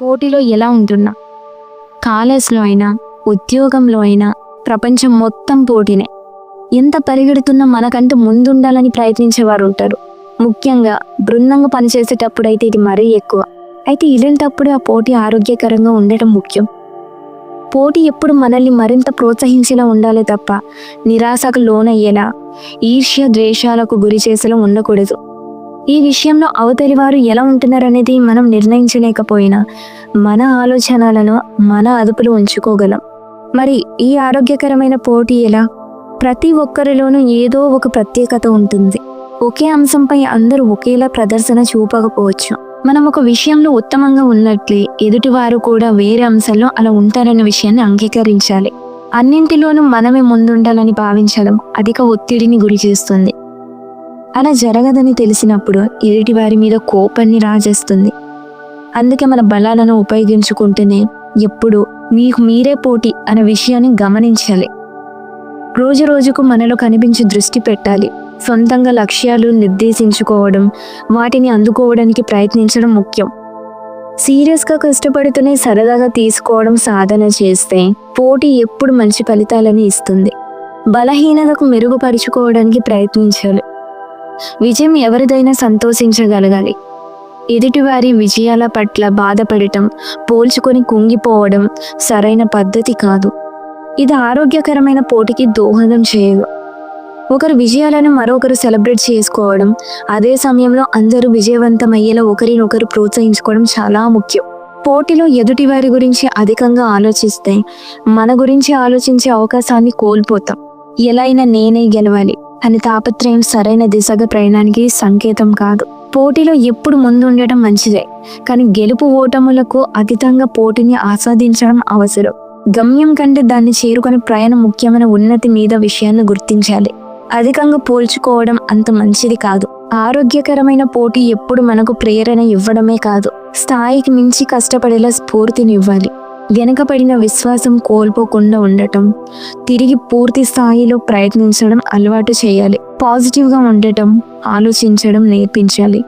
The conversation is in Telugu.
పోటీలో ఎలా ఉంటున్నా? కాలేజ్లో అయినా ఉద్యోగంలో అయినా ప్రపంచం మొత్తం పోటీనే. ఎంత పరిగెడుతున్నా మనకంటూ ముందుండాలని ప్రయత్నించేవారు ఉంటారు. ముఖ్యంగా బృందంగా పనిచేసేటప్పుడైతే అయితే ఇది మరీ ఎక్కువ. అయితే ఇలాంటప్పుడు ఆ పోటీ ఆరోగ్యకరంగా ఉండటం ముఖ్యం. పోటీ ఎప్పుడు మనల్ని మరింత ప్రోత్సహించేలా ఉండాలి తప్ప నిరాశకు లోనయ్యేలా ఈర్ష్య ద్వేషాలకు గురి చేసేలా ఉండకూడదు. ఈ విషయంలో అవతలి వారు ఎలా ఉంటున్నారనేది మనం నిర్ణయించలేకపోయినా మన ఆలోచనలను మన అదుపులో ఉంచుకోగలం. మరి ఈ ఆరోగ్యకరమైన పోటీ ఎలా? ప్రతి ఒక్కరిలోనూ ఏదో ఒక ప్రత్యేకత ఉంటుంది. ఒకే అంశంపై అందరూ ఒకేలా ప్రదర్శన చూపకపోవచ్చు. మనం ఒక విషయంలో ఉత్తమంగా ఉన్నట్లే ఎదుటివారు కూడా వేరే అంశంలో అలా ఉంటారన్న విషయాన్ని అంగీకరించాలి. అన్నింటిలోనూ మనమే ముందుండాలని భావించడం అధిక ఒత్తిడిని గురి చేస్తుంది అలా జరగదని తెలిసినప్పుడు ఎదుటి వారి మీద కోపాన్ని రాజేస్తుంది. అందుకే మన బలాలను ఉపయోగించుకుంటేనే ఎప్పుడు మీకు మీరే పోటీ అనే విషయాన్ని గమనించాలి. రోజు రోజుకు మనలో కనిపించి దృష్టి పెట్టాలి. సొంతంగా లక్ష్యాలు నిర్దేశించుకోవడం వాటిని అందుకోవడానికి ప్రయత్నించడం ముఖ్యం. సీరియస్గా కష్టపడుతూనే సరదాగా తీసుకోవడం సాధన చేస్తే పోటీ ఎప్పుడు మంచి ఫలితాలని ఇస్తుంది. బలహీనతకు మెరుగుపరుచుకోవడానికి ప్రయత్నించాలి. విజయం ఎవరిదైనా సంతోషించగలగాలి. ఎదుటివారి విజయాల పట్ల బాధపడటం పోల్చుకొని కుంగిపోవడం సరైన పద్ధతి కాదు. ఇది ఆరోగ్యకరమైన పోటీకి దోహదం చేయదు. ఒకరు విజయాలను మరొకరు సెలబ్రేట్ చేసుకోవడం అదే సమయంలో అందరూ విజయవంతమయ్యేలా ఒకరినొకరు ప్రోత్సహించుకోవడం చాలా ముఖ్యం. పోటీలో ఎదుటివారి గురించి అధికంగా ఆలోచిస్తే మన గురించి ఆలోచించే అవకాశాన్ని కోల్పోతాం. ఎలా అయినా నేనే గెలవాలి. అని తాపత్రయం సరైన దిశగా ప్రయాణానికి సంకేతం కాదు. పోటీలో ఎప్పుడు ముందు ఉండటం మంచిదే. కానీ గెలుపు ఓటములకు అతీతంగా పోటీని ఆస్వాదించడం అవసరం. గమ్యం కంటే దాన్ని చేరుకునే ప్రయాణం ముఖ్యమైన ఉన్నతి మీద విషయాన్ని గుర్తించాలి. అధికంగా పోల్చుకోవడం అంత మంచిది కాదు. ఆరోగ్యకరమైన పోటీ ఎప్పుడు మనకు ప్రేరణ ఇవ్వడమే కాదు. స్థాయికి మించి కష్టపడేలా స్ఫూర్తినివ్వాలి. వెనకబడిన వెనకపడిన విశ్వాసం కోల్పోకుండా ఉండటం తిరిగి పూర్తి స్థాయిలో ప్రయత్నించడం అలవాటు చేయాలి. పాజిటివ్గా ఉండటం ఆలోచించడం నేర్పించాలి.